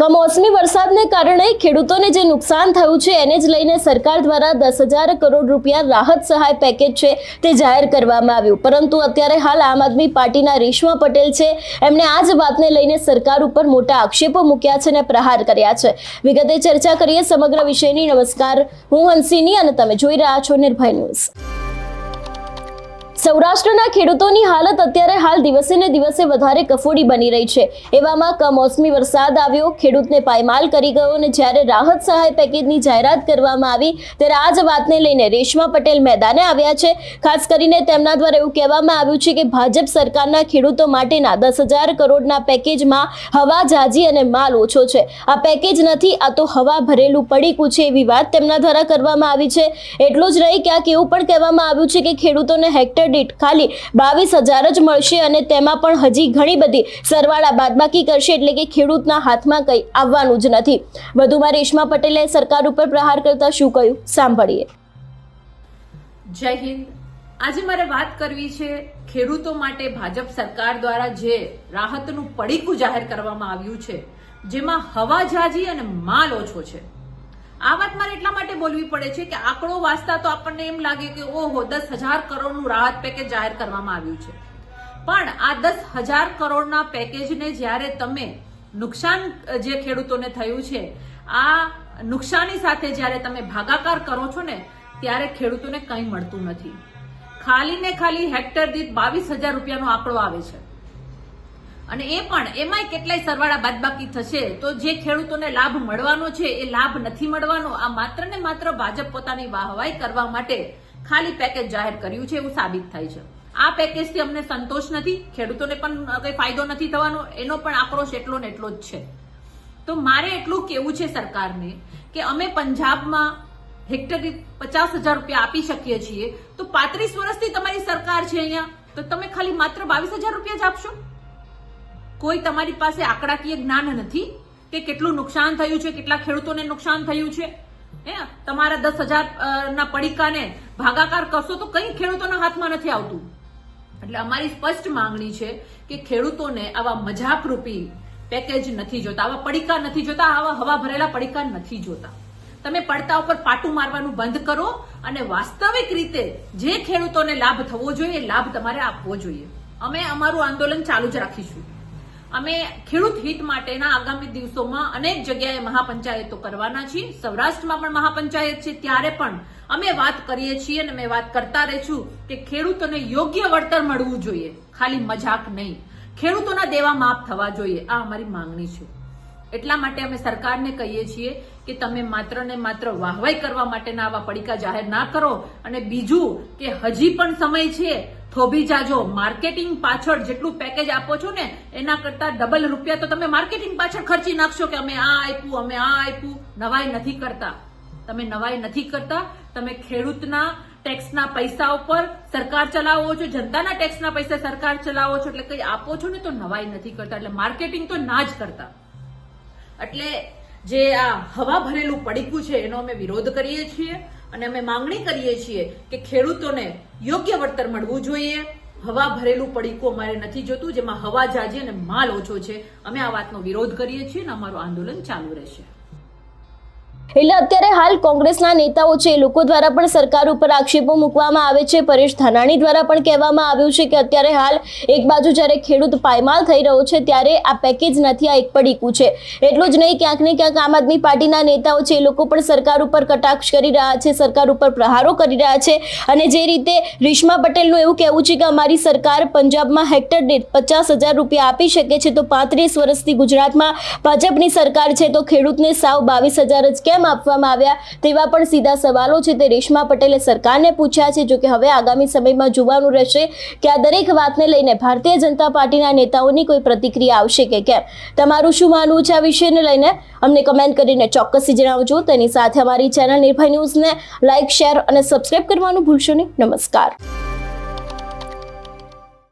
કમોસમી વરસાદને કારણે ખેડૂતોને જે નુકસાન થયું છે, એને જ લઈને સરકાર દ્વારા દસ હજાર કરોડ રૂપિયા રાહત સહાય પેકેજ છે, તે જાહેર કરવામાં આવ્યું. પરંતુ અત્યારે હાલ આમ આદમી પાર્ટીના રેશમા પટેલ છે, એમણે આ જ વાતને લઈને સરકાર ઉપર મોટા આક્ષેપો મૂક્યા છે અને પ્રહાર કર્યા છે. વિગતે ચર્ચા કરીએ સમગ્ર વિષયની. નમસ્કાર. હું હંસિની અને તમે જોઈ રહ્યા છો નિર્ભય ન્યૂઝ. સૌરાષ્ટ્રના ખેડૂતોની હાલત અત્યારે હાલ દિવસે ને દિવસે વધારે કફોડી બની રહી છે. એવામાં કમોસમી વરસાદ આવ્યો, ખેડૂતને પાયમાલ કરી ગયો અને જ્યારે રાહત સહાય પેકેજની જાહેરાત કરવામાં આવી, ત્યારે આ જ વાતને લઈને રેશમા પટેલ મેદાને આવ્યા છે. ખાસ કરીને તેમના દ્વારા એવું કહેવામાં આવ્યું છે કે ભાજપ સરકારના ખેડૂતો માટેના દસ હજાર કરોડના પેકેજમાં હવા જાજી અને માલ ઓછો છે. આ પેકેજ નથી, આ તો હવા ભરેલું પડીકું છે એવી વાત તેમના દ્વારા કરવામાં આવી છે. એટલું જ નહીં, ક્યાંક એવું પણ કહેવામાં આવ્યું છે કે ખેડૂતોને હેક્ટર દીઠ ખાલી બાવીસ હજાર જ મળશે અને તેમાં પણ હજી ઘણી બધી સરવાળા બાદબાકી કરશે એટલે કે ખેડૂતના હાથમાં કંઈ આવવાનું જ નથી. વધુમાં રેશમા પટેલે સરકાર ઉપર પ્રહાર કરતા શું કહ્યું? સાંભળીએ. જય હિન્દ. આજે મારે વાત કરવી છે ખેડૂતો માટે ભાજપ સરકાર દ્વારા જે રાહતનું પડીકું જાહેર કરવામાં આવ્યું છે, જેમાં હવાજાજી અને માલ ઓછો છે. આ વાત મારે એટલા માટે બોલવી પડે છે કે આંકડો વાંચતા તો આપણને એમ લાગે કે ઓહો, દસ હજાર કરોડનું રાહત પેકેજ જાહેર કરવામાં આવ્યું છે. પણ આ દસ હજાર કરોડના પેકેજને જ્યારે તમે નુકસાન જે ખેડૂતોને થયું છે, આ નુકસાની સાથે જ્યારે તમે ભાગાકાર કરો છો ને, ત્યારે ખેડૂતોને કંઈ મળતું નથી. ખાલી ને ખાલી હેક્ટર દીઠ બાવીસ હજાર રૂપિયાનો આંકડો આવે છે. અને એ પણ, એમાંય કેટલાય સરવાળા બાદબાકી થશે. તો જે ખેડૂતોને લાભ મળવાનો છે, એ લાભ નથી મળવાનો. આ માત્ર ને માત્ર ભાજપ પોતાની વાહવાઈ કરવા માટે ખાલી પેકેજ જાહેર કર્યું છે એવું સાબિત થાય છે. આ પેકેજથી અમને સંતોષ નથી, ખેડૂતોને પણ કંઈ ફાયદો નથી થવાનો. એનો પણ આક્રોશ એટલો ને એટલો જ છે. તો મારે એટલું કેવું છે સરકારને કે અમે પંજાબમાં હેક્ટર પચાસ હજાર રૂપિયા આપી શકીએ છીએ. તો પાંત્રીસ વર્ષથી તમારી સરકાર છે અહીંયા. તો તમે ખાલી માત્ર બાવીસ હજાર રૂપિયા જ આપશો? કોઈ તમારી પાસે આંકડાકીય જ્ઞાન નથી કે કેટલું નુકસાન થયું છે, કેટલા ખેડૂતોને નુકસાન થયું છે? હે? તમારા દસ હજાર ના પડીકાને ભાગાકાર કરશો તો કઈ ખેડૂતોના હાથમાં નથી આવતું. એટલે અમારી સ્પષ્ટ માંગણી છે કે ખેડૂતોને આવા મજાકરૂપી પેકેજ નથી જોતા, આવા પડીકા નથી જોતા, આવા હવા ભરેલા પડીકા નથી જોતા. તમે પડતા ઉપર પાટું મારવાનું બંધ કરો અને વાસ્તવિક રીતે જે ખેડૂતોને લાભ થવો જોઈએ, એ લાભ તમારે આપવો જોઈએ. અમે અમારું આંદોલન ચાલુ જ રાખીશું. અમે ખેડૂત હિત માટેના આગામી દિવસોમાં અનેક જગ્યાએ મહાપંચાયતો કરવાના છીએ. સૌરાષ્ટ્રમાં પણ મહાપંચાયત છે. ત્યારે પણ અમે વાત કરીએ છીએ અને અમે વાત કરતા રહીશું કે ખેડૂતોને યોગ્ય વળતર મળવું જોઈએ. ખાલી મજાક નહીં. ખેડૂતોના દેવા માફ થવા જોઈએ. આ અમારી માંગણી છે. એટલા માટે અમે સરકારને કહીએ છીએ કે તમે માત્ર ને માત્ર વાહવાઈ કરવા માટેના આવા પડીકા જાહેર ના કરો અને બીજું કે હજી પણ સમય છે થોભી જાજો. માર્કેટિંગ પાછળ જેટલું પેકેજ આપો છો ને, એના કરતા ડબલ રૂપિયા તો તમે માર્કેટિંગ પાછળ ખર્ચી નાખશો કે અમે આ આપ્યું, અમે આ આપ્યું. નવાઈ નથી કરતા. તમે નવાઈ નથી કરતા. તમે ખેડૂતના ટેક્સના પૈસા ઉપર સરકાર ચલાવો છો, જનતાના ટેક્સના પૈસા સરકાર ચલાવો છો, એટલે કઈ આપો છો ને તો નવાઈ નથી કરતા. એટલે માર્કેટિંગ તો ના જ કરતા. એટલે જે આ હવા ભરેલું પડીકું છે, એનો અમે વિરોધ કરીએ છીએ અને અમે માંગણી કરીએ છીએ કે ખેડૂતોને યોગ્ય વળતર મળવું જોઈએ. હવા ભરેલું પડીકું અમારે નથી જોતું, જેમાં હવા જાજી અને માલ ઓછો છે. અમે આ વાતનો વિરોધ કરીએ છીએ અને અમારું આંદોલન ચાલુ રહેશે. એટલે અત્યારે હાલ કોંગ્રેસના નેતાઓ છે, એ લોકો દ્વારા પણ સરકાર ઉપર આક્ષેપો મૂકવામાં આવે છે. પરેશ ધાનાણી દ્વારા પણ કહેવામાં આવ્યું છે કે અત્યારે હાલ એક બાજુ જ્યારે ખેડૂત પાયમાલ થઈ રહ્યો છે, ત્યારે આ પેકેજ નથી, આ એક પડીકું છે. એટલું જ નહીં, ક્યાંક ને ક્યાંક આમ આદમી પાર્ટીના નેતાઓ છે, એ લોકો પણ સરકાર ઉપર કટાક્ષ કરી રહ્યા છે, સરકાર ઉપર પ્રહારો કરી રહ્યા છે. અને જે રીતે રીશ્મા પટેલનું એવું કહેવું છે કે અમારી સરકાર પંજાબમાં હેક્ટર દીઠ પચાસ હજાર રૂપિયા આપી શકે છે, તો પાંત્રીસ વર્ષથી ગુજરાતમાં ભાજપની સરકાર છે, તો ખેડૂતને સાવ બાવીસ હજાર જ કેમ આપવામાં આવ્યા તેવા પણ સીધા સવાલો છે તે રેશમા પટેલે સરકારને પૂછ્યા છે, જો કે હવે આગામી સમયમાં જોવાનું રહેશે કે આ દરેક વાતને લઈને ભારતીય જનતા પાર્ટીના નેતાઓની કોઈ પ્રતિક્રિયા આવશે કે કેમ? તમારું શું માનવું છે આ વિષયને લઈને? અમને કમેન્ટ કરીને ચોક્કસથી જણાવજો. તેની સાથે અમારી ચેનલ નિર્ભય ન્યૂઝને લાઇક શેર અને સબસ્ક્રાઇબ કરવાનું ભૂલશો નહીં. નમસ્કાર.